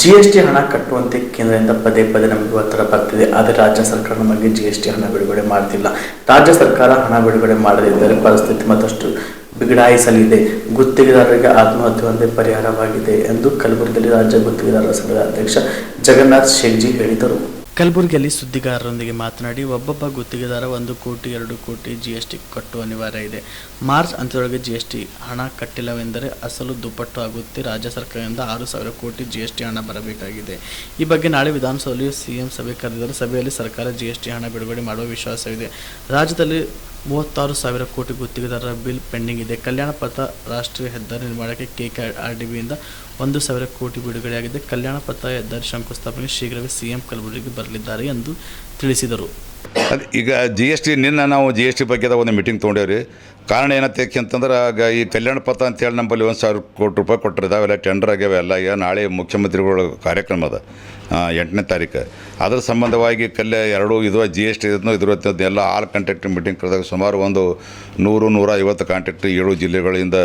GST ಹಣ ಕಟ್ಟುವಂತೆ ಕೇಂದ್ರದಿಂದ ಪದೇ ಪದೇ ನಮಗೆ ಒತ್ತಡ ಬರ್ತಿದೆ. ಆದರೆ ರಾಜ್ಯ ಸರ್ಕಾರ ನಮಗೆ ಜಿ ಎಸ್ ಟಿ ಹಣ ಬಿಡುಗಡೆ ಮಾಡ್ತಿಲ್ಲ. ರಾಜ್ಯ ಸರ್ಕಾರ ಹಣ ಬಿಡುಗಡೆ ಮಾಡದಿದ್ದರೆ ಪರಿಸ್ಥಿತಿ ಮತ್ತಷ್ಟು ಬಿಗಡಾಯಿಸಲಿದೆ. ಗುತ್ತಿಗೆದಾರರಿಗೆ ಆತ್ಮಹತ್ಯೆ ಒಂದೇ ಪರಿಹಾರವಾಗಿದೆ ಎಂದು ಕಲಬುರಗಿಯಲ್ಲಿ ರಾಜ್ಯ ಗುತ್ತಿಗೆದಾರರ ಸಂಘದ ಅಧ್ಯಕ್ಷ ಜಗನ್ನಾಥ್ ಶೆಟ್ಜಿ ಹೇಳಿದರು. ಕಲಬುರಗಿಯಲ್ಲಿ ಸುದ್ದಿಗಾರರೊಂದಿಗೆ ಮಾತನಾಡಿ, ಒಬ್ಬೊಬ್ಬ ಗುತ್ತಿಗೆದಾರ ಒಂದು ಕೋಟಿ, ಎರಡು ಕೋಟಿ ಜಿ ಎಸ್ ಟಿ ಕಟ್ಟುವ ಅನಿವಾರ್ಯ ಇದೆ. ಮಾರ್ಚ್ ಅಂತ್ಯದೊಳಗೆ ಜಿ ಎಸ್ ಟಿ ಹಣ ಕಟ್ಟಿಲ್ಲವೆಂದರೆ ಅಸಲು ದುಪ್ಪಟ್ಟು ಆಗುತ್ತೆ. ರಾಜ್ಯ ಸರ್ಕಾರದಿಂದ ಆರು ಸಾವಿರ ಕೋಟಿ ಜಿ ಎಸ್ ಟಿ ಹಣ ಬರಬೇಕಾಗಿದೆ. ಈ ಬಗ್ಗೆ ನಾಳೆ ವಿಧಾನಸಭೆಯಲ್ಲಿ ಸಿಎಂ ಸಭೆ ಕರೆದಿದ್ದರೆ. ಸಭೆಯಲ್ಲಿ ಸರ್ಕಾರ ಜಿಎಸ್ಟಿ ಹಣ ಬಿಡುಗಡೆ ಮಾಡುವ ವಿಶ್ವಾಸವಿದೆ. ರಾಜ್ಯದಲ್ಲಿ ಮೂವತ್ತಾರು ಸಾವಿರ ಕೋಟಿ ಗುತ್ತಿಗೆದಾರರ ಬಿಲ್ ಪೆಂಡಿಂಗ್ ಇದೆ. ಕಲ್ಯಾಣ ಪಥ ರಾಷ್ಟ್ರೀಯ ಹೆದ್ದಾರಿ ನಿರ್ಮಾಣಕ್ಕೆ ಕೆ ಆರ್ ಡಿ ಬಿಯಿಂದ ಒಂದು ಸಾವಿರ ಕೋಟಿ ಬಿಡುಗಡೆಯಾಗಿದೆ. ಕಲ್ಯಾಣ ಪಥ ಹೆದ್ದಾರಿ ಶಂಕುಸ್ಥಾಪನೆ ಶೀಘ್ರವೇ ಸಿಎಂ ಕಲಬುರಗಿ ಬರಲಿದ್ದಾರೆ ಎಂದು ತಿಳಿಸಿದರು. ಅದು ಈಗ ಜಿ ಎಸ್ ಟಿ ನಿನ್ನೆ ನಾವು ಜಿ ಎಸ್ ಟಿ ಬಗ್ಗೆ ಒಂದು ಮೀಟಿಂಗ್ ತೊಗೊಂಡೇವ್ರಿ. ಕಾರಣ ಏನತ್ತೆ ಅಂತಂದ್ರೆ, ಆಗ ಈ ಕಲ್ಯಾಣ ಪಥ ಅಂತೇಳಿ ನಮ್ಮಲ್ಲಿ ಒಂದು ಸಾವಿರ ಕೋಟಿ ರೂಪಾಯಿ ಕೊಟ್ಟರೆ ಅವೆಲ್ಲ ಟೆಂಡರ್ ಆಗ್ಯಾವೆ, ಎಲ್ಲ ಈಗ ನಾಳೆ ಮುಖ್ಯಮಂತ್ರಿಗಳ ಕಾರ್ಯಕ್ರಮ ಅದ ಎಂಟನೇ ತಾರೀಕು. ಅದ್ರ ಸಂಬಂಧವಾಗಿ ಕಲ್ಯ ಎರಡು ಇದು ಜಿ ಎಸ್ ಟಿ ಇದ್ರ ಎಲ್ಲ ಆಲ್ ಕಾಂಟ್ಯಾಕ್ಟ್ ಮೀಟಿಂಗ್ ಕರೆದಾಗ ಸುಮಾರು ಒಂದು ನೂರು, ನೂರ ಐವತ್ತು ಕಾಂಟ್ಯಾಕ್ಟ್ ಏಳು ಜಿಲ್ಲೆಗಳಿಂದ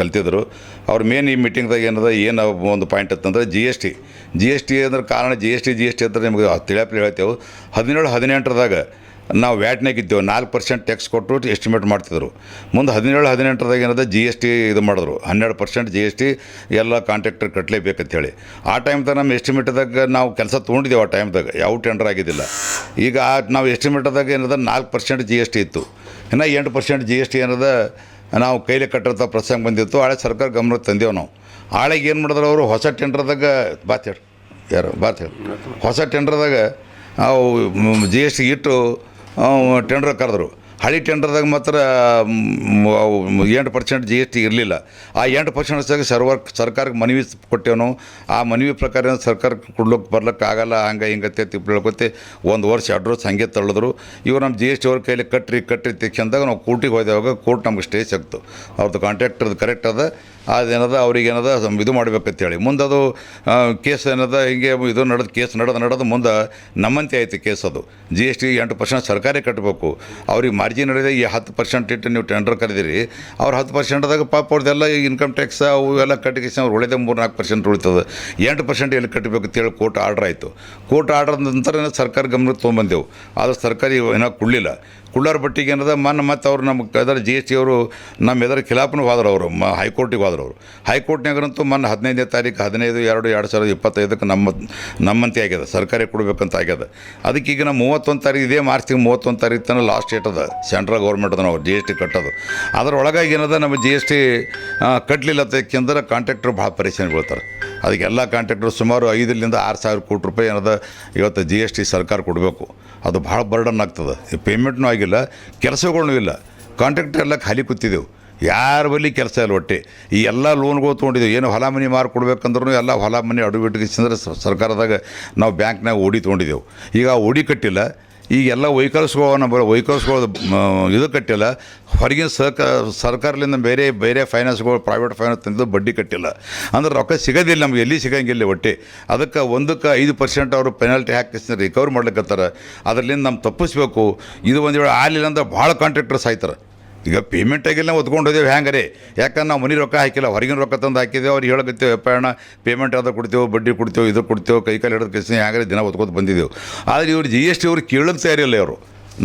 ಕಲ್ತಿದ್ರು. ಅವ್ರ ಮೇನ್ ಈ ಮೀಟಿಂಗ್ದಾಗ ಏನದ, ಏನು ಒಂದು ಪಾಯಿಂಟ್ ಅಂತಂದ್ರೆ G S T G S T ಅಂದ್ರೆ ಕಾರಣ G S T G S T ಅಂದ್ರೆ ನಿಮಗೆ ತಿಳಿಯಪ್ಲೆ ಹೇಳ್ತೇವೆ. ಹದಿನೇಳು, ಹದಿನೆಂಟರದಾಗ ನಾವು ವ್ಯಾಟ್ನಾಗ ಇದ್ದೇವೆ. ನಾಲ್ಕು ಪರ್ಸೆಂಟ್ ಟ್ಯಾಕ್ಸ್ ಕೊಟ್ಟು ಎಸ್ಟಿಮೇಟ್ ಮಾಡ್ತಿದ್ರು. ಮುಂದೆ ಹದಿನೇಳು, ಹದಿನೆಂಟರದಾಗ ಏನದ ಜಿ ಎಸ್ ಟಿ ಇದು ಮಾಡಿದ್ರು. ಹನ್ನೆರಡು ಪರ್ಸೆಂಟ್ ಜಿ ಎಸ್ ಟಿ ಎಲ್ಲ ಕಾಂಟ್ರಾಕ್ಟರ್ ಕಟ್ಟಲೇಬೇಕಂತೇಳಿ ಆ ಟೈಮ್ದಾಗ ನಮ್ಮ ಎಸ್ಟಿಮೇಟದಾಗ ನಾವು ಕೆಲಸ ತೊಗೊಂಡಿದ್ದೇವೆ ಆ ಟೈಮ್ದಾಗ ಯಾವ ಟೆಂಡರ್ ಆಗಿದ್ದಿಲ್ಲ. ಈಗ ಆ ನಾವು ಎಸ್ಟಿಮೇಟ್ದಾಗ ಏನದ ನಾಲ್ಕು ಪರ್ಸೆಂಟ್ ಜಿ ಎಸ್ ಟಿ ಇತ್ತು. ಇನ್ನು ಎಂಟು ಪರ್ಸೆಂಟ್ ಜಿ ಎಸ್ ಟಿ ಏನದ ನಾವು ಕೈಲಿ ಕಟ್ಟಿರ್ತ ಪ್ರಸಂಗ ಬಂದಿತ್ತು. ಹಳೆ ಸರ್ಕಾರ ಗಮನಕ್ಕೆ ತಂದೆವು ನಾವು. ಆಳೆಗೆ ಏನು ಮಾಡಿದ್ರು ಅವರು? ಹೊಸ ಟೆಂಡ್ರದಾಗ ಬಾತ್ ಹೇಳಿ ಯಾರು ಬಾತ್ ಹೇಳಿ ಹೊಸ ಟೆಂಡ್ರದಾಗ, ಅವು ಜಿ ಎಸ್ ಟಿ ಇಟ್ಟು ಟೆಂಡರ್ ಕರೆದ್ರು. ಹಳಿ ಟೆಂಡರ್ದಾಗ ಮಾತ್ರ ಎಂಟು ಪರ್ಸೆಂಟ್ ಜಿ ಎಸ್ ಟಿ ಇರಲಿಲ್ಲ. ಆ ಎಂಟು ಪರ್ಸೆಂಟ್ಸಾಗ ಸರ್ವರ್, ಸರ್ಕಾರಕ್ಕೆ ಮನವಿ ಕೊಟ್ಟೇವು ಆ ಮನವಿ ಪ್ರಕಾರ ಸರ್ಕಾರಕ್ಕೆ ಕೊಡ್ಲಿಕ್ಕೆ ಬರ್ಲಿಕ್ಕೆ ಆಗಲ್ಲ, ಹಂಗೆ ಹಿಂಗತ್ತೆ ತಿಳ್ಕೊತ್ತೆ ಒಂದು ವರ್ಷ ಅಡ್ರೆಸ್ ಹಂಗೆ ತಳ್ಳಿದ್ರು ಇವ್ರು ನಮ್ಮ ಜಿ ಎಸ್ ಟಿ ಅವ್ರ ಕೈಲಿ ಕಟ್ಟ್ರಿ ಕಟ್ಟ್ರಿ ತೆಕ್ಷಂದಾಗ ನಾವು ಕೋರ್ಟಿಗೆ ಹೋದಾಗ ಕೋರ್ಟ್ ನಮ್ಗೆ ಸ್ಟೇ ಸಿಕ್ತು. ಅವ್ರದ್ದು ಕಾಂಟ್ರಾಕ್ಟ್ರದ್ದು ಕರೆಕ್ಟ್ ಅದ. ಅದೇನದ ಅವ್ರಿಗೆ ಏನದ ಇದು ಮಾಡ್ಬೇಕಂತೇಳಿ. ಮುಂದೆ ಅದು ಕೇಸ್ ಏನದ, ಹಿಂಗೆ ಇದು ನಡೆದು, ಕೇಸ್ ನಡೆದು ನಡೆದು ಮುಂದೆ ನಮ್ಮಂತೆ ಐತಿ ಕೇಸ್ ಅದು. ಜಿ ಎಸ್ ಟಿ ಎಂಟು ಪರ್ಸೆಂಟ್ ಸರ್ಕಾರೇ ಕಟ್ಟಬೇಕು ಅವ್ರಿಗೆ ಮಾರ್ಜಿನ್ ನಡೆದ ಈ ಹತ್ತು ಪರ್ಸೆಂಟ್ ಇಟ್ಟು ನೀವು ಟೆಂಡರ್ ಕರೆದಿರಿ. ಅವ್ರು ಹತ್ತು ಪರ್ಸೆಂಟ್ದಾಗ ಪಾಪ ಅವ್ರದ್ದೆಲ್ಲ ಇನ್ಕಮ್ ಟ್ಯಾಕ್ಸ್ ಅವು ಎಲ್ಲ ಕಟ್ಟಿಗೆ ಅವ್ರು ಉಳಿದ ಮೂರು ನಾಲ್ಕು ಪರ್ಸೆಂಟ್ ಉಳಿತದೆ. ಎಂಟು ಪರ್ಸೆಂಟ್ ಎಲ್ಲಿ ಕಟ್ಟಬೇಕು ಅಂತೇಳಿ ಕೋರ್ಟ್ ಆರ್ಡ್ರ್ ಆಯಿತು. ಕೋರ್ಟ್ ಆರ್ಡ್ರ್ ನಂತರ ಸರ್ಕಾರ ಗಮನಕ್ಕೆ ತೊಗೊಂಬಂದೆವು. ಆದ್ರೆ ಸರ್ಕಾರಿ ಏನಾಗ ಕೊಡಲಿಲ್ಲ ಕುಳ್ಳಾರ ಪಟ್ಟಿಗೆ ಏನದ ಮೊನ್ನೆ ಮತ್ತು ಅವ್ರು ನಮ್ಮ ಅದರ ಜಿ ಎಸ್ ಟಿ ಅವರು ನಮ್ಮ ಎದರ ಖಿಲಾಫನು ಹೋದ್ರು ಅವರು, ಮ ಹೈಕೋರ್ಟಿಗೆ ಹೋದ್ರು ಅವರು. ಹೈಕೋರ್ಟ್ನಾಗಂತೂ ಮೊನ್ನೆ ಹದಿನೈದನೇ ತಾರೀಕು ಹದಿನೈದು, ಎರಡು ಎರಡು ಸಾವಿರದ ಇಪ್ಪತ್ತೈದಕ್ಕೆ ನಮ್ಮ, ನಮ್ಮಂತೆ ಆಗ್ಯದ ಸರ್ಕಾರಿ ಕೊಡಬೇಕಂತ ಆಗ್ಯದ. ಅದಕ್ಕೆ ಈಗ ನಮ್ಮ ಮೂವತ್ತೊಂದು ತಾರೀಕು ಇದೇ ಮಾರ್ಚ್ ತಿಂಗಳು ಮೂವತ್ತೊಂದು ತಾರೀಕು ತನಕ ಲಾಸ್ಟ್ ಡೇಟ್ ಅದ ಸೆಂಟ್ರಲ್ ಗೌರ್ಮೆಂಟ್ ಅದ ನಾವು ಜಿ ಎಸ್ ಟಿ ಕಟ್ಟೋದು. ಅದರೊಳಗಾಗಿ ಏನದ, ನಮ್ಮ ಜಿ ಎಸ್ ಟಿ ಕಟ್ಟಲಿಲ್ಲ ಅಂತಂದ್ರೆ ಕಾಂಟ್ರಾಕ್ಟರ್ ಭಾಳ ಪರೇಶಾನಿ ಬೀಳ್ತಾರೆ. ಅದಕ್ಕೆಲ್ಲ ಕಾಂಟ್ರಾಕ್ಟರ್ ಸುಮಾರು ಐದರಿಂದ ಆರು ಸಾವಿರ ಕೋಟಿ ರೂಪಾಯಿ ಏನದ, ಇವತ್ತು ಜಿ ಎಸ್ ಟಿ ಸರ್ಕಾರ ಕೊಡಬೇಕು. ಅದು ಭಾಳ ಬರ್ಡನ್ ಆಗ್ತದೆ. ಪೇಮೆಂಟ್ನೂ ಆಗಿಲ್ಲ ಕೆಲಸಗಳೂ ಇಲ್ಲ. ಕಾಂಟ್ರಾಕ್ಟರ್ ಎಲ್ಲ ಖಾಲಿ ಕೂತಿದ್ದೆವು. ಯಾರ ಬಳಿ ಕೆಲಸ ಇಲ್ಲ ಒಟ್ಟೆ. ಈ ಎಲ್ಲ ಲೋನ್ಗಳು ತೊಗೊಂಡಿದ್ದೆವು. ಏನು ಹೊಲ ಮನೆ ಮಾರು ಕೊಡ್ಬೇಕಂದ್ರೂ ಎಲ್ಲ ಹೊಲ ಮನೆ ಅಡುಬಿಟ್ಟಿಗೆ ಸರ್ಕಾರದಾಗ ನಾವು ಬ್ಯಾಂಕ್ನಾಗ ಓಡಿ ತೊಗೊಂಡಿದ್ದೆವು. ಈಗ ಓಡಿ ಕಟ್ಟಿಲ್ಲ. ಈಗ ಎಲ್ಲ ವೆಹಿಕಲ್ಸ್ಗಳು ನಮ್ಮ ವೆಹಿಕಲ್ಸ್ಗಳು ಇದು ಕಟ್ಟಿಲ್ಲ. ಹೊರಗಿನ ಸರ್ಕಾರ ಸರ್ಕಾರದಿಂದ ಬೇರೆ ಬೇರೆ ಫೈನಾನ್ಸ್ಗಳು, ಪ್ರೈವೇಟ್ ಫೈನಾನ್ಸ್ ತಂದು ಬಡ್ಡಿ ಕಟ್ಟಿಲ್ಲ. ಅಂದ್ರೆ ರೊಕ್ಕ ಸಿಗೋದಿಲ್ಲ ನಮ್ಗೆ, ಎಲ್ಲಿ ಸಿಗಂಗಿಲ್ಲ ಒಟ್ಟಿ. ಅದಕ್ಕೆ ಒಂದಕ್ಕೆ ಐದು ಪರ್ಸೆಂಟ್ ಅವರು ಪೆನಾಲ್ಟಿ ಹಾಕಿ ರಿಕವರ್ ಮಾಡ್ಲಿಕ್ಕತ್ತಾರ ಅದರಿಂದ ನಮ್ಮ ತಪ್ಪಿಸ್ಬೇಕು. ಇದು ಒಂದು ವೇಳೆ ಆಗಲಿಲ್ಲ ಅಂದ್ರೆ ಭಾಳ ಕಾಂಟ್ರಾಕ್ಟರ್ಸ್ ಆಯ್ತಾರೆ. ಈಗ ಪೇಮೆಂಟ್ ಆಗಿಲ್ಲ ಒತ್ಕೊಂಡು ಹೋದೇವು ರೀ ಯಾಕಂದ್ರೆ ನಾವು ಮನೆ ರೊಕ್ಕ ಹಾಕಿಲ್ಲ, ಹೊರಗಿನ ರೊಕ್ಕ ತಂದು ಹಾಕಿದ್ದೇವೆ ಅವ್ರು ಹೇಳಕತ್ತೇವೆ ಅಣ್ಣ ಪೇಮೆಂಟ್ ಅದು ಕೊಡ್ತೇವೆ, ಬಡ್ಡಿ ಕೊಡ್ತೇವೆ, ಇದು ಕೊಡ್ತೇವೆ, ಕೈ ಕಾಲು ಹಿಡಿದು ಹೆಂಗಾರೆ ದಿನ ಒತ್ಕೊತ ಬಂದಿದ್ದೆವು. ಆದರೆ ಇವ್ರು ಜಿ ಎಸ್ ಟಿ ಅವ್ರು ಕೇಳಕ್ಕೆ ತಯಾರಿಲ್ಲ ಅವರು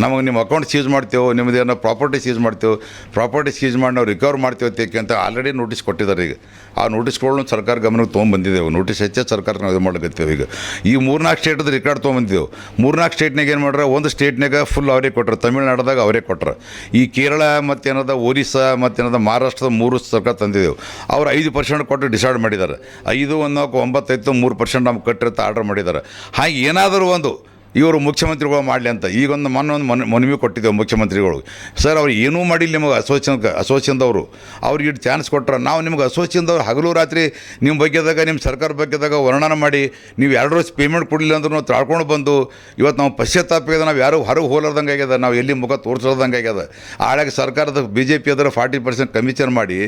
ನಮಗೆ ನಿಮ್ಮ ಅಕೌಂಟ್ ಸೀಸ್ ಮಾಡ್ತೇವೆ ನಿಮ್ಮದು ಏನೋ ಪ್ರಾಪರ್ಟಿ ಸೀಸ್ ಮಾಡ್ತೇವೆ, ಪ್ರಾಪರ್ಟಿ ಸೀಸ್ ಮಾಡಿ ನಾವು ರಿಕವರ್ ಮಾಡ್ತೇವೆ ತೇಕೆ ಅಂತ ಆಲ್ರೆಡಿ ನೋಟಿಸ್ ಕೊಟ್ಟಿದ್ದಾರೆ ಈಗ. ಆ ನೋಟಿಸ್ಗಳನ್ನ ಸರ್ಕಾರ ಗಮನಕ್ಕೆ ತೊಗೊಂಬಂದಿದ್ದೇವೆ ನೋಟಿಸ್ ಹೆಚ್ಚೆ ಸರ್ಕಾರ ನಾವು ಇದು ಮಾಡ್ಲಕತ್ತೇವೆ ಈಗ. ಈ ಮೂರ್ನಾಲ್ಕು ಸ್ಟೇಟದ ರೆಕಾರ್ಡ್ ತೊಗೊಂಬಂದಿದ್ದೆವು ಮೂರ್ನಾಲ್ಕು ಸ್ಟೇಟ್ನಾಗ ಏನು ಮಾಡ್ರೆ, ಒಂದು ಸ್ಟೇಟ್ನಾಗ ಫುಲ್ ಅವರೇ ಕೊಟ್ಟರು ತಮಿಳ್ನಾಡದಾಗ ಅವರೇ ಕೊಟ್ಟರು ಈ ಕೇರಳ ಮತ್ತೇನದ ಒರಿಸ್ಸಾ ಮತ್ತೇನದ ಮಹಾರಾಷ್ಟ್ರದ ಮೂರು ಸರ್ಕಾರ ತಂದಿದ್ದೆವು ಅವ್ರು ಐದು ಪರ್ಸೆಂಟ್ ಕೊಟ್ಟು ಡಿಸೈಡ್ ಮಾಡಿದ್ದಾರೆ. ಐದು ಒಂದು ನಾಲ್ಕು ಒಂಬತ್ತೈದು ಮೂರು ಪರ್ಸೆಂಟ್ ನಮ್ಗೆ ಕಟ್ಟಿರುತ್ತೆ ಆರ್ಡರ್ ಮಾಡಿದ್ದಾರೆ. ಹಾಗೆ ಏನಾದರೂ ಒಂದು ಇವರು ಮುಖ್ಯಮಂತ್ರಿಗಳು ಮಾಡಲಿ ಅಂತ. ಈಗೊಂದು ಮೊನ್ನೆ ಒಂದು ಮನ್, ಮನವಿ ಕೊಟ್ಟಿದ್ದೆವು ಮುಖ್ಯಮಂತ್ರಿಗಳು. ಸರ್, ಅವ್ರು ಏನೂ ಮಾಡಿಲ್ಲ ನಿಮಗೆ ಅಸೋಸಿಯನ್ ಅಸೋಸಿಯನ್ದವರು ಅವ್ರಿಗೆ ಚಾನ್ಸ್ ಕೊಟ್ಟರೆ ನಾವು ನಿಮ್ಗೆ ಅಸೋಸಿಯನ್ದವ್ರು ಹಗಲು ರಾತ್ರಿ ನಿಮ್ಮ ಬಗ್ಗೆದಾಗ, ನಿಮ್ಮ ಸರ್ಕಾರ ಬಗ್ಗೆದಾಗ ವರ್ಣನ ಮಾಡಿ, ನೀವು ಎರಡು ವರ್ಷ ಪೇಮೆಂಟ್ ಕೊಡಲಿಲ್ಲ ಅಂದ್ರೂ ನಾವು ತಾಳ್ಕೊಂಡು ಬಂದು, ಇವತ್ತು ನಾವು ಪಶ್ಚಾತ್ತಾಪ ನಾವು ಯಾರು ಹೊರಗೆ ಹೋಲಾರ್ದಂಗೆ ಆಗ್ಯದ, ನಾವು ಎಲ್ಲಿ ಮುಖ ತೋರಿಸೋದಂಗೆ ಆಗ್ಯದ. ಆಳಾಗ ಸರ್ಕಾರದ ಬಿ ಜೆ ಪಿ ಅದರ ಫಾರ್ಟಿ ಪರ್ಸೆಂಟ್ ಕಮಿಷನ್ ಮಾಡಿ,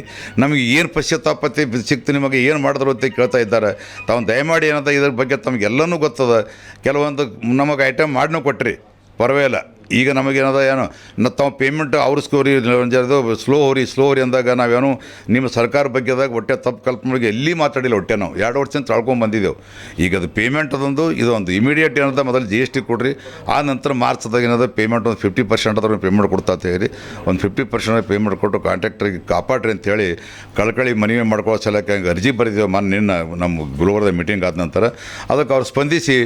ನಮಗೆ ಏನು ಪಶ್ಚಾತ್ತಾಪತೆ ಸಿಕ್ತು ನಿಮಗೆ, ಏನು ಮಾಡಿದ್ರು ಅಂತ ಕೇಳ್ತಾ ಇದ್ದಾರೆ. ತಾವು ದಯಮಾಡಿ ಏನಂತ ಇದ್ರ ಬಗ್ಗೆ ತಮಗೆಲ್ಲನೂ ಗೊತ್ತದ. ಕೆಲವೊಂದು ನಮಗೆ ಐಟಮ್ ಮಾಡಿನೂ ಕೊಟ್ರಿ ಪರವಾಗಿಲ್ಲ ಈಗ ನಮಗೇನದ ಏನು? ತಾವು ಪೇಮೆಂಟ್ ಅವ್ರ ಸ್ಕೋರಿ ಸ್ಲೋ ಹೋರಿ ಸ್ಲೋ ಹೋರಿ ಅಂದಾಗ ನಾವೇನು, ನಿಮ್ಮ ಸರ್ಕಾರ ಬಗ್ಗೆದಾಗ ಹೊಟ್ಟೆ ತಪ್ಪು ಕಲ್ಪನೆಗೆ ಎಲ್ಲಿ ಮಾತಾಡಿಲ್ಲ ಹೊಟ್ಟೆ ನಾವು. ಎರಡು ವರ್ಷದಿಂದ ತಳ್ಕೊಂಡು ಬಂದಿದ್ದೆವು ಈಗ ಅದು ಪೇಮೆಂಟ್ ಅದೊಂದು ಇದೊಂದು ಇಮಿಡಿಯೇಟ್ ಏನಂತ ಮೊದಲು ಜಿ ಎಸ್ ಟಿ ಕೊಡ್ರಿ. ಆ ನಂತರ ಮಾರ್ಚ್ದಾಗ ಏನದ ಪೇಮೆಂಟ್ ಒಂದು ಫಿಫ್ಟಿ ಪರ್ಸೆಂಟ್ ಅದ್ರ ಪೇಮೆಂಟ್ ಕೊಡ್ತಾ ಹೇಳಿ, ಒಂದು ಫಿಫ್ಟಿ ಪರ್ಸೆಂಟ್ ಪೇಮೆಂಟ್ ಕೊಟ್ಟು ಕಾಂಟ್ರಾಕ್ಟ್ರಿಗೆ ಕಾಪಾಡ್ರಿ ಅಂತೇಳಿ ಕಳ್ಕಳಿ ಮನವಿ ಮಾಡ್ಕೊಳ್ಳೋ ಸಲಕ್ಕೆ ಹಂಗೆ ಅರ್ಜಿ ಬರೆದಿದ್ದೆವು ಮೊನ್ನೆ ನಿನ್ನ ನಮ್ಮ ಗುಲ್ಬರ್ಗದ ಮೀಟಿಂಗ್ ಆದ ನಂತರ. ಅದಕ್ಕೆ ಅವ್ರು ಸ್ಪಂದಿಸಿ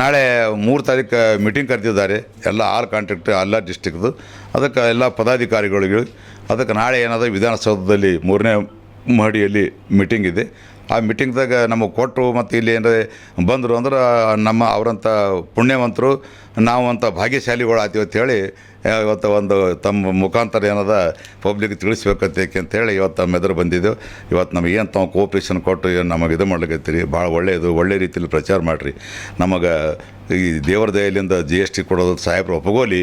ನಾಳೆ ಮೂರು ತಾರೀಕು ಮೀಟಿಂಗ್ ಕರೆದಿದ್ದಾರೆ. ಎಲ್ಲ ಆರು ಕಾಂಟ್ರಾಕ್ಟ್ ಎಲ್ಲ ಡಿಸ್ಟಿಕ್ದು. ಅದಕ್ಕೆ ಎಲ್ಲ ಪದಾಧಿಕಾರಿಗಳಿಗೆ ಅದಕ್ಕೆ ನಾಳೆ ಏನಾದ ವಿಧಾನಸೌಧದಲ್ಲಿ ಮೂರನೇ ಮಹಡಿಯಲ್ಲಿ ಮೀಟಿಂಗ್ ಇದೆ. ಆ ಮೀಟಿಂಗ್ದಾಗ ನಮಗೆ ಕೊಟ್ಟರು ಮತ್ತು ಇಲ್ಲಿ ಏನರ ಬಂದರು ಅಂದ್ರೆ ನಮ್ಮ ಅವರಂಥ ಪುಣ್ಯವಂತರು, ನಾವು ಅಂತ ಭಾಗ್ಯಶಾಲಿಗಳು ಆತೀವಿ ಅಂತೇಳಿ ಇವತ್ತು ಒಂದು ತಮ್ಮ ಮುಖಾಂತರ ಏನದ ಪಬ್ಲಿಕ್ ತಿಳಿಸ್ಬೇಕಂತ ಅಂತೇಳಿ ಇವತ್ತು ನಮ್ಮ ಎದುರು ಬಂದಿದ್ದೆವು ಇವತ್ತು ನಮಗೆ ಏನು ತಾವು ಕೋಪ್ರೇಷನ್ ಕೊಟ್ಟು ಏನು ನಮಗೆ ಇದು ಮಾಡ್ಲಿಕತ್ತೀರಿ? ಭಾಳ ಒಳ್ಳೆಯದು, ಒಳ್ಳೆ ರೀತಿಯಲ್ಲಿ ಪ್ರಚಾರ ಮಾಡಿರಿ. ನಮಗೆ ಈ ದೇವರ ದಯಲಿಂದ ಜಿ ಎಸ್ ಟಿ ಕೊಡೋದು ಸಾಹೇಬ್ರು ಒಪ್ಪಗೋಲಿ